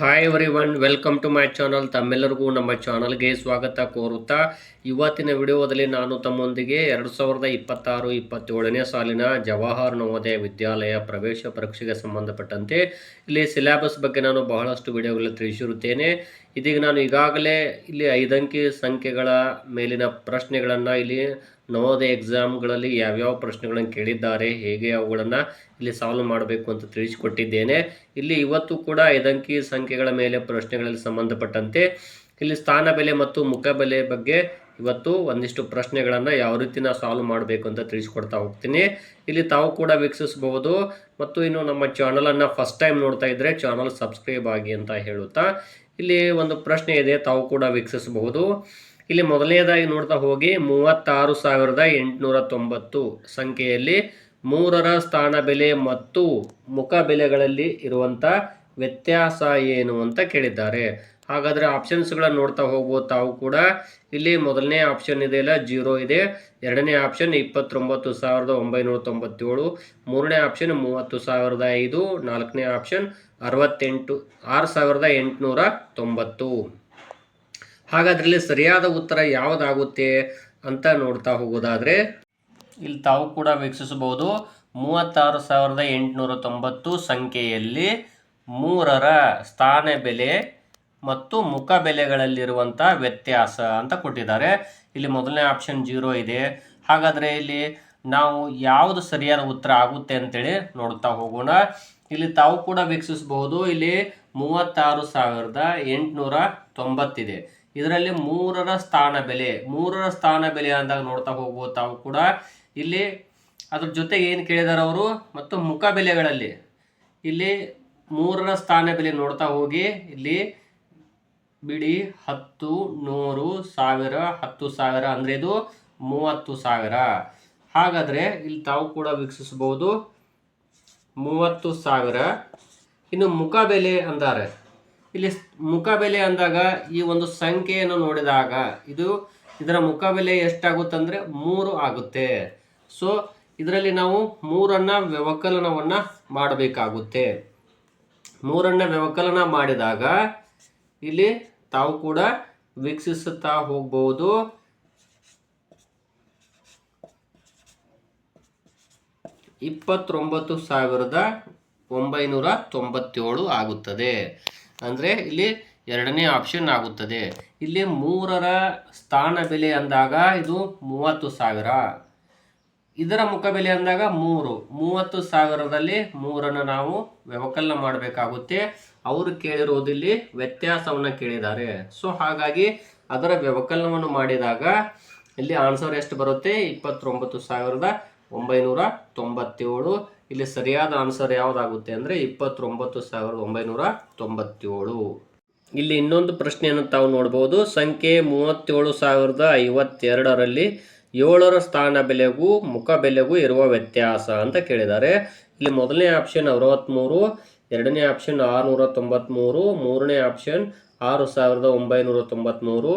Hi everyone welcome to my channel ತಮ್ಮೆಲ್ಲರಿಗೂ ನಮ್ಮ ಚಾನಲ್ಗೆ ಸ್ವಾಗತ ಕೋರುತ್ತಾ. ಇವತ್ತಿನ ವಿಡಿಯೋದಲ್ಲಿ ನಾನು ತಮ್ಮೊಂದಿಗೆ ಎರಡು ಸಾವಿರದ ಇಪ್ಪತ್ತಾರು, ಇಪ್ಪತ್ತೇಳನೇ ಸಾಲಿನ ಜವಾಹರ್ ನವೋದಯ ವಿದ್ಯಾಲಯ ಪ್ರವೇಶ ಪರೀಕ್ಷೆಗೆ ಸಂಬಂಧಪಟ್ಟಂತೆ ಇಲ್ಲಿ ಸಿಲೆಬಸ್ ಬಗ್ಗೆ ನಾನು ಬಹಳಷ್ಟು ವಿಡಿಯೋಗಳಲ್ಲಿ ತಿಳಿಸಿರುತ್ತೇನೆ. ಇದೀಗ ನಾನು ಈಗಾಗಲೇ ಇಲ್ಲಿ ಐದಂಕಿ ಸಂಖ್ಯೆಗಳ ಮೇಲಿನ ಪ್ರಶ್ನೆಗಳನ್ನು ಇಲ್ಲಿ ನವೋದಯ ಎಕ್ಸಾಮ್ಗಳಲ್ಲಿ ಯಾವ್ಯಾವ ಪ್ರಶ್ನೆಗಳನ್ನು ಕೇಳಿದ್ದಾರೆ, ಹೇಗೆ ಅವುಗಳನ್ನು ಇಲ್ಲಿ ಸಾಲ್ವ್ ಮಾಡಬೇಕು ಅಂತ ತಿಳಿಸಿಕೊಟ್ಟಿದ್ದೇನೆ. ಇಲ್ಲಿ ಇವತ್ತು ಕೂಡ ಐದಂಕಿ ಸಂಖ್ಯೆಗಳ ಮೇಲೆ ಪ್ರಶ್ನೆಗಳಲ್ಲಿ ಸಂಬಂಧಪಟ್ಟಂತೆ ಇಲ್ಲಿ ಸ್ಥಾನ ಬೆಲೆ ಮತ್ತು ಮುಖ ಬೆಲೆ ಬಗ್ಗೆ ಇವತ್ತು ಒಂದಿಷ್ಟು ಪ್ರಶ್ನೆಗಳನ್ನು ಯಾವ ರೀತಿನ ಸಾಲ್ವ್ ಮಾಡಬೇಕು ಅಂತ ತಿಳಿಸ್ಕೊಡ್ತಾ ಹೋಗ್ತೀನಿ. ಇಲ್ಲಿ ತಾವು ಕೂಡ ವೀಕ್ಷಿಸಬಹುದು ಮತ್ತು ಇನ್ನು ನಮ್ಮ ಚಾನಲನ್ನು ಫಸ್ಟ್ ಟೈಮ್ ನೋಡ್ತಾ ಇದ್ದರೆ ಚಾನಲ್ ಸಬ್ಸ್ಕ್ರೈಬ್ ಆಗಿ ಅಂತ ಹೇಳುತ್ತಾ. ಇಲ್ಲಿ ಒಂದು ಪ್ರಶ್ನೆ ಇದೆ, ತಾವು ಕೂಡ ವೀಕ್ಷಿಸಬಹುದು. ಇಲ್ಲಿ ಮೊದಲನೇದಾಗಿ ನೋಡ್ತಾ ಹೋಗಿ ಮೂವತ್ತಾರು ಸಾವಿರದ ಎಂಟುನೂರ ತೊಂಬತ್ತು. ಸಂಖ್ಯೆಯಲ್ಲಿ ಮೂರರ ಸ್ಥಾನ ಬೆಲೆ ಮತ್ತು ಮುಖ ಬೆಲೆಗಳಲ್ಲಿ ಇರುವಂಥ ವ್ಯತ್ಯಾಸ ಏನು ಅಂತ ಕೇಳಿದ್ದಾರೆ. ಹಾಗಾದರೆ ಆಪ್ಷನ್ಸ್ಗಳನ್ನು ನೋಡ್ತಾ ಹೋಗ್ಬೋದು ತಾವು ಕೂಡ. ಇಲ್ಲಿ ಮೊದಲನೇ ಆಪ್ಷನ್ ಇದೆ ಇಲ್ಲ ಜೀರೋ ಇದೆ. ಎರಡನೇ ಆಪ್ಷನ್ ಇಪ್ಪತ್ತೊಂಬತ್ತು ಸಾವಿರದ ಒಂಬೈನೂರ ತೊಂಬತ್ತೇಳು. ಮೂರನೇ ಆಪ್ಷನ್ ಮೂವತ್ತು ಸಾವಿರದ ಐದು. ನಾಲ್ಕನೇ ಆಪ್ಷನ್ ಅರವತ್ತೆಂಟು, ಆರು ಸಾವಿರದ ಎಂಟುನೂರ ತೊಂಬತ್ತು. ಹಾಗಾದ್ರೆ ಇಲ್ಲಿ ಸರಿಯಾದ ಉತ್ತರ ಯಾವುದಾಗುತ್ತೆ ಅಂತ ನೋಡ್ತಾ ಹೋಗೋದಾದ್ರೆ ಇಲ್ಲಿ ತಾವು ಕೂಡ ವೀಕ್ಷಿಸಬಹುದು ಮೂವತ್ತಾರು ಸಾವಿರದ ಎಂಟುನೂರ ತೊಂಬತ್ತು ಸಂಖ್ಯೆಯಲ್ಲಿ ಮೂರರ ಸ್ಥಾನ ಬೆಲೆ ಮತ್ತು ಮುಖ ಬೆಲೆಗಳಲ್ಲಿರುವಂಥ ವ್ಯತ್ಯಾಸ ಅಂತ ಕೊಟ್ಟಿದ್ದಾರೆ. ಇಲ್ಲಿ ಮೊದಲನೇ ಆಪ್ಷನ್ ಜೀರೋ ಇದೆ. ಹಾಗಾದರೆ ಇಲ್ಲಿ ನಾವು ಯಾವುದು ಸರಿಯಾದ ಉತ್ತರ ಆಗುತ್ತೆ ಅಂತೇಳಿ ನೋಡ್ತಾ ಹೋಗೋಣ. ಇಲ್ಲಿ ತಾವು ಕೂಡ ವೀಕ್ಷಿಸಬಹುದು. ಇಲ್ಲಿ ಮೂವತ್ತಾರು ಸಾವಿರದ ಎಂಟುನೂರ ತೊಂಬತ್ತಿದೆ. ಇದರಲ್ಲಿ ಮೂರರ ಸ್ಥಾನ ಬೆಲೆ, ಮೂರರ ಸ್ಥಾನ ಬೆಲೆ ಅಂದಾಗ ನೋಡ್ತಾ ಹೋಗ್ಬೋದು ತಾವು ಕೂಡ ಇಲ್ಲಿ ಅದ್ರ ಜೊತೆಗೆ ಏನು ಕೇಳಿದಾರೆ ಅವರು? ಮತ್ತು ಮುಖ ಬೆಲೆಗಳಲ್ಲಿ ಇಲ್ಲಿ ಮೂರರ ಸ್ಥಾನ ಬೆಲೆ ನೋಡ್ತಾ ಹೋಗಿ, ಇಲ್ಲಿ ಬಿಡಿ ಹತ್ತು, ನೂರು ಸಾವಿರ, ಹತ್ತು ಸಾವಿರ ಅಂದರೆ ಇದು ಮೂವತ್ತು ಸಾವಿರ. ಹಾಗಾದರೆ ಇಲ್ಲಿ ತಾವು ಕೂಡ ವೀಕ್ಷಿಸಬಹುದು. ಮೂವತ್ತು ಸಾವಿರ. ಇನ್ನು ಮುಖ ಬೆಲೆ ಅಂತಾರೆ ಇಲ್ಲಿ ಮುಖಬೆಲೆ ಮುಖ ಬೆಲೆ ಅಂದಾಗ ಈ ಒಂದು ಸಂಖ್ಯೆಯನ್ನು ನೋಡಿದಾಗ ಇದು ಇದರ ಮುಖಬೆಲೆ ಬೆಲೆ ಎಷ್ಟಾಗುತ್ತಂದ್ರೆ ಮೂರು ಆಗುತ್ತೆ. ಸೊ ಇದರಲ್ಲಿ ನಾವು ಮೂರನ್ನ ವ್ಯವಕಲನವನ್ನು ಮಾಡಬೇಕಾಗುತ್ತೆ. ಮೂರನ್ನ ವ್ಯವಕಲನ ಮಾಡಿದಾಗ ಇಲ್ಲಿ ತಾವು ಕೂಡ ವೀಕ್ಷಿಸುತ್ತಾ ಹೋಗ್ಬೋದು. ಇಪ್ಪತ್ತೊಂಬತ್ತು ಸಾವಿರದ ಒಂಬೈನೂರ ತೊಂಬತ್ತೇಳು ಆಗುತ್ತದೆ. ಅಂದರೆ ಇಲ್ಲಿ ಎರಡನೇ ಆಪ್ಷನ್ ಆಗುತ್ತದೆ. ಇಲ್ಲಿ ಮೂರರ ಸ್ಥಾನ ಬೆಲೆ ಅಂದಾಗ ಇದು ಮೂವತ್ತು ಸಾವಿರ. ಇದರ ಮುಖ ಬೆಲೆ ಅಂದಾಗ ಮೂರು. ಮೂವತ್ತು ಸಾವಿರದಲ್ಲಿ ಮೂರನ್ನು ನಾವು ವ್ಯವಕಲನ ಮಾಡಬೇಕಾಗುತ್ತೆ. ಅವರು ಕೇಳಿರುವುದಿಲ್ಲಿ ವ್ಯತ್ಯಾಸವನ್ನು ಕೇಳಿದ್ದಾರೆ. ಸೊ ಹಾಗಾಗಿ ಅದರ ವ್ಯವಕಲನವನ್ನು ಮಾಡಿದಾಗ ಇಲ್ಲಿ ಆನ್ಸರ್ ಎಷ್ಟು ಬರುತ್ತೆ? ಇಪ್ಪತ್ತೊಂಬತ್ತು ಸಾವಿರದ ಒಂಬೈನೂರ ತೊಂಬತ್ತೇಳು. ಇಲ್ಲಿ ಸರಿಯಾದ ಆನ್ಸರ್ ಯಾವುದಾಗುತ್ತೆ ಅಂದರೆ ಇಪ್ಪತ್ತೊಂಬತ್ತು ಸಾವಿರದ ಒಂಬೈನೂರ ತೊಂಬತ್ತೇಳು. ಇಲ್ಲಿ ಇನ್ನೊಂದು ಪ್ರಶ್ನೆಯನ್ನು ತಾವು ನೋಡ್ಬೋದು. ಸಂಖ್ಯೆ ಮೂವತ್ತೇಳು ಸಾವಿರದ ಐವತ್ತೆರಡರಲ್ಲಿ ಏಳರ ಸ್ಥಾನ ಬೆಲೆಗೂ ಮುಖ ಬೆಲೆಗೂ ಇರುವ ವ್ಯತ್ಯಾಸ ಅಂತ ಕೇಳಿದ್ದಾರೆ. ಇಲ್ಲಿ ಮೊದಲನೇ ಆಪ್ಷನ್ ಅರವತ್ತ್ಮೂರು ಎರಡನೇ ಆಪ್ಷನ್ ಆರುನೂರ ತೊಂಬತ್ತ್ಮೂರು ಮೂರನೇ ಆಪ್ಷನ್ ಆರು ಸಾವಿರದ ಒಂಬೈನೂರ ತೊಂಬತ್ತ್ಮೂರು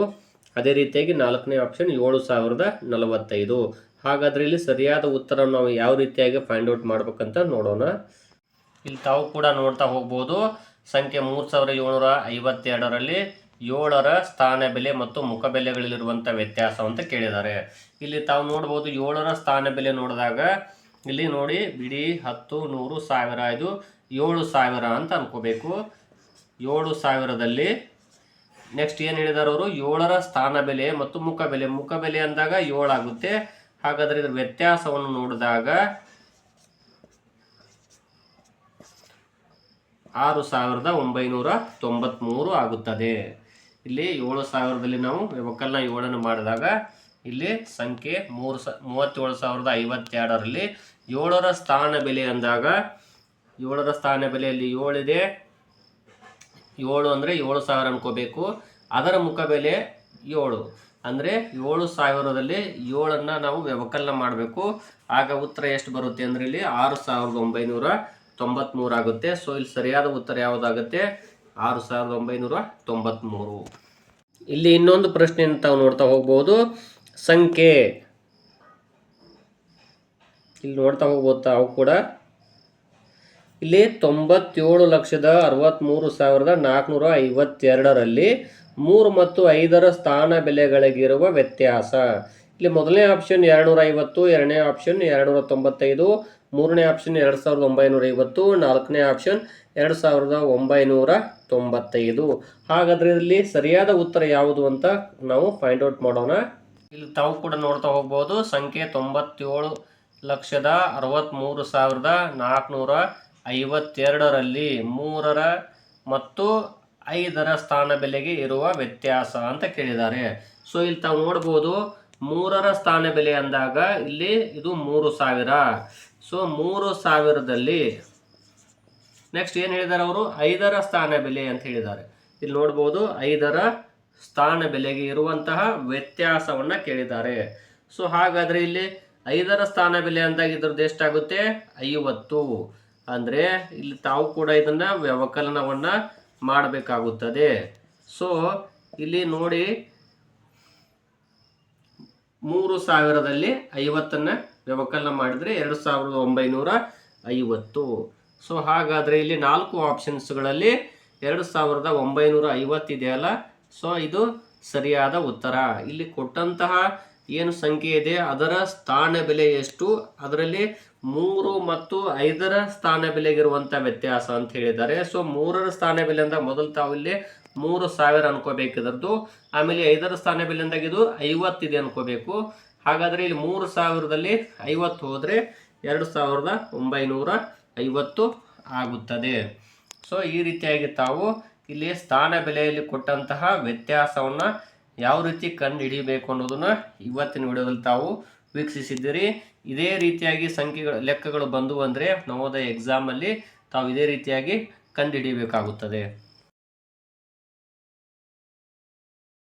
ಅದೇ ರೀತಿಯಾಗಿ ನಾಲ್ಕನೇ ಆಪ್ಷನ್ ಏಳು ಸಾವಿರದ ನಲವತ್ತೈದು. ಹಾಗಾದರೆ ಇಲ್ಲಿ ಸರಿಯಾದ ಉತ್ತರ ನಾವು ಯಾವ ರೀತಿಯಾಗಿ ಫೈಂಡ್ ಔಟ್ ಮಾಡ್ಬೇಕಂತ ನೋಡೋಣ. ಇಲ್ಲಿ ತಾವು ಕೂಡ ನೋಡ್ತಾ ಹೋಗ್ಬೋದು, ಸಂಖ್ಯೆ ಮೂರು ಸಾವಿರದ ಏಳ್ನೂರ ಐವತ್ತೆರಡರಲ್ಲಿ ಏಳರ ಸ್ಥಾನ ಬೆಲೆ ಮತ್ತು ಮುಖ ಬೆಲೆಗಳಲ್ಲಿರುವಂಥ ವ್ಯತ್ಯಾಸ ಅಂತ ಕೇಳಿದ್ದಾರೆ. ಇಲ್ಲಿ ತಾವು ನೋಡ್ಬೋದು ಏಳರ ಸ್ಥಾನ ಬೆಲೆ ನೋಡಿದಾಗ, ಇಲ್ಲಿ ನೋಡಿ ಬಿಡಿ ಹತ್ತು, ನೂರು, ಸಾವಿರ, ಇದು ಏಳು ಸಾವಿರ ಅಂತ ಅನ್ಕೋಬೇಕು. ಏಳು ಸಾವಿರದಲ್ಲಿ ನೆಕ್ಸ್ಟ್ ಏನು ಹೇಳಿದಾರವರು ಏಳರ ಸ್ಥಾನ ಬೆಲೆ ಮತ್ತು ಮುಖ ಬೆಲೆ. ಮುಖ ಬೆಲೆ ಅಂದಾಗ ಏಳಾಗುತ್ತೆ. ಹಾಗಾದ್ರೆ ಇದರ ವ್ಯತ್ಯಾಸವನ್ನು ನೋಡಿದಾಗ ಆರು ಸಾವಿರದ ಒಂಬೈನೂರ ತೊಂಬತ್ತ್ಮೂರು ಆಗುತ್ತದೆ. ಇಲ್ಲಿ ಏಳು ಸಾವಿರದಲ್ಲಿ ನಾವು ಒಕ್ಕಲ್ನ ಏಳನ್ನು ಮಾಡಿದಾಗ ಇಲ್ಲಿ ಸಂಖ್ಯೆ ಮೂರು ಸ ಮೂವತ್ತೇಳು ಸಾವಿರದ ಐವತ್ತೆರಡರಲ್ಲಿ ಏಳರ ಸ್ಥಾನ ಬೆಲೆ ಅಂದಾಗ ಏಳರ ಸ್ಥಾನ ಬೆಲೆಯಲ್ಲಿ ಏಳಿದೆ. ಏಳು ಅಂದರೆ ಏಳು ಸಾವಿರ ಅನ್ಕೋಬೇಕು. ಅದರ ಮುಖ ಬೆಲೆ ಏಳು. ಅಂದರೆ ಏಳು ಸಾವಿರದಲ್ಲಿ ಏಳನ್ನು ನಾವು ವ್ಯವಕಲನ ಮಾಡಬೇಕು. ಆಗ ಉತ್ತರ ಎಷ್ಟು ಬರುತ್ತೆ ಅಂದರೆ ಇಲ್ಲಿ ಆರು ಸಾವಿರದ ಒಂಬೈನೂರ ತೊಂಬತ್ತ್ಮೂರು ಆಗುತ್ತೆ. ಸೊ ಇಲ್ಲಿ ಸರಿಯಾದ ಉತ್ತರ ಯಾವುದಾಗುತ್ತೆ? ಆರು ಸಾವಿರದ ಒಂಬೈನೂರ ತೊಂಬತ್ತ್ಮೂರು ಇಲ್ಲಿ ಇನ್ನೊಂದು ಪ್ರಶ್ನೆಯನ್ನು ತಾವು ನೋಡ್ತಾ ಹೋಗ್ಬೋದು. ಸಂಖ್ಯೆ. ಇಲ್ಲಿ ನೋಡ್ತಾ ಹೋಗ್ಬೋದು ತಾವು ಕೂಡ. ಇಲ್ಲಿ ತೊಂಬತ್ತೇಳು ಲಕ್ಷದ ಅರವತ್ತ್ಮೂರು ಸಾವಿರದ ನಾಲ್ಕುನೂರ ಐವತ್ತೆರಡರಲ್ಲಿ ಮೂರು ಮತ್ತು ಐದರ ಸ್ಥಾನ ಬೆಲೆಗಳಿಗಿರುವ ವ್ಯತ್ಯಾಸ. ಇಲ್ಲಿ ಮೊದಲನೇ ಆಪ್ಷನ್ ಎರಡುನೂರ ಐವತ್ತು ಎರಡನೇ ಆಪ್ಷನ್ ಎರಡುನೂರ ತೊಂಬತ್ತೈದು ಮೂರನೇ ಆಪ್ಷನ್ ಎರಡು ಸಾವಿರದ ಒಂಬೈನೂರ ಐವತ್ತು ನಾಲ್ಕನೇ ಆಪ್ಷನ್ ಎರಡು ಸಾವಿರದ ಒಂಬೈನೂರ ತೊಂಬತ್ತೈದು ಹಾಗಾದರೆ ಇಲ್ಲಿ ಸರಿಯಾದ ಉತ್ತರ ಯಾವುದು ಅಂತ ನಾವು ಫೈಂಡ್ ಔಟ್ ಮಾಡೋಣ. ಇಲ್ಲಿ ತಾವು ಕೂಡ ನೋಡ್ತಾ ಹೋಗ್ಬೋದು, ಸಂಖ್ಯೆ ತೊಂಬತ್ತೇಳು ಲಕ್ಷದ ಅರವತ್ತ್ಮೂರು ಸಾವಿರದ ನಾಲ್ಕುನೂರ ಐವತ್ತೆರಡರಲ್ಲಿ ಮೂರರ ಮತ್ತು ಐದರ ಸ್ಥಾನ ಬೆಲೆಗೆ ಇರುವ ವ್ಯತ್ಯಾಸ ಅಂತ ಕೇಳಿದ್ದಾರೆ. ಸೊ ಇಲ್ಲಿ ತಾವು ನೋಡ್ಬೋದು ಮೂರರ ಸ್ಥಾನ ಬೆಲೆ ಅಂದಾಗ ಇಲ್ಲಿ ಇದು ಮೂರು ಸಾವಿರ. ಸೊ ಮೂರು ಸಾವಿರದಲ್ಲಿ ನೆಕ್ಸ್ಟ್ ಏನು ಹೇಳಿದ್ದಾರೆ ಅವರು? ಐದರ ಸ್ಥಾನ ಬೆಲೆ ಅಂತ ಹೇಳಿದ್ದಾರೆ. ಇಲ್ಲಿ ನೋಡ್ಬೋದು ಐದರ ಸ್ಥಾನ ಬೆಲೆಗೆ ಇರುವಂತಹ ವ್ಯತ್ಯಾಸವನ್ನು ಕೇಳಿದ್ದಾರೆ. ಸೊ ಹಾಗಾದರೆ ಇಲ್ಲಿ ಐದರ ಸ್ಥಾನ ಬೆಲೆ ಅಂದಾಗ ಇದ್ರದ್ದು ಎಷ್ಟಾಗುತ್ತೆ? ಐವತ್ತು. ಅಂದರೆ ಇಲ್ಲಿ ತಾವು ಕೂಡ ಇದನ್ನು ವ್ಯವಕಲನವನ್ನು ಮಾಡಬೇಕಾಗುತ್ತದೆ. ಸೊ ಇಲ್ಲಿ ನೋಡಿ ಮೂರು ಸಾವಿರದಲ್ಲಿ ಐವತ್ತನ್ನು ವ್ಯವಕಲನ ಮಾಡಿದರೆ ಎರಡು ಸಾವಿರದ ಒಂಬೈನೂರ ಐವತ್ತು. ಸೊ ಹಾಗಾದರೆ ಇಲ್ಲಿ ನಾಲ್ಕು ಆಪ್ಷನ್ಸ್ಗಳಲ್ಲಿ ಎರಡು ಸಾವಿರದ ಒಂಬೈನೂರ ಐವತ್ತಿದೆಯಲ್ಲ ಸೊ ಇದು ಸರಿಯಾದ ಉತ್ತರ. ಇಲ್ಲಿ ಕೊಟ್ಟಂತಹ ಏನು ಸಂಖ್ಯೆ ಇದೆ? ಅದರ ಸ್ಥಾನ ಬೆಲೆ ಎಷ್ಟು? ಅದರಲ್ಲಿ ಮೂರು ಮತ್ತು ಐದರ ಸ್ಥಾನ ಬೆಲೆಗಿರುವಂಥ ವ್ಯತ್ಯಾಸ ಅಂತ ಹೇಳಿದ್ದಾರೆ. ಸೊ ಮೂರರ ಸ್ಥಾನ ಬೆಲೆ ಅಂದಾಗ ಮೊದಲು ತಾವು ಇಲ್ಲಿ ಮೂರು ಸಾವಿರ ಅನ್ಕೋಬೇಕಿದ್ರದ್ದು ಆಮೇಲೆ ಐದರ ಸ್ಥಾನ ಬೆಲೆ ಅಂದಾಗ ಇದು ಐವತ್ತಿದೆ ಅನ್ಕೋಬೇಕು. ಹಾಗಾದರೆ ಇಲ್ಲಿ ಮೂರು ಸಾವಿರದಲ್ಲಿ ಐವತ್ತು ಹೋದರೆ ಎರಡು ಸಾವಿರದ ಒಂಬೈನೂರ ಐವತ್ತು ಆಗುತ್ತದೆ. ಸೊ ಈ ರೀತಿಯಾಗಿ ತಾವು ಇಲ್ಲಿ ಸ್ಥಾನ ಬೆಲೆಯಲ್ಲಿ ಕೊಟ್ಟಂತಹ ವ್ಯತ್ಯಾಸವನ್ನು ಯಾವ ರೀತಿ ಕಂಡು ಹಿಡಿಯಬೇಕು ಅನ್ನೋದನ್ನು ಇವತ್ತಿನ ವಿಡಿಯೋದಲ್ಲಿ ತಾವು ವೀಕ್ಷಿಸಿದ್ದೀರಿ. ಇದೇ ರೀತಿಯಾಗಿ ಸಂಖ್ಯೆಗಳು, ಲೆಕ್ಕಗಳು ಬಂದು ಅಂದರೆ ನವೋದಯ ಎಕ್ಸಾಮಲ್ಲಿ ತಾವು ಇದೇ ರೀತಿಯಾಗಿ ಕಂಡು ಹಿಡಿಯಬೇಕಾಗುತ್ತದೆ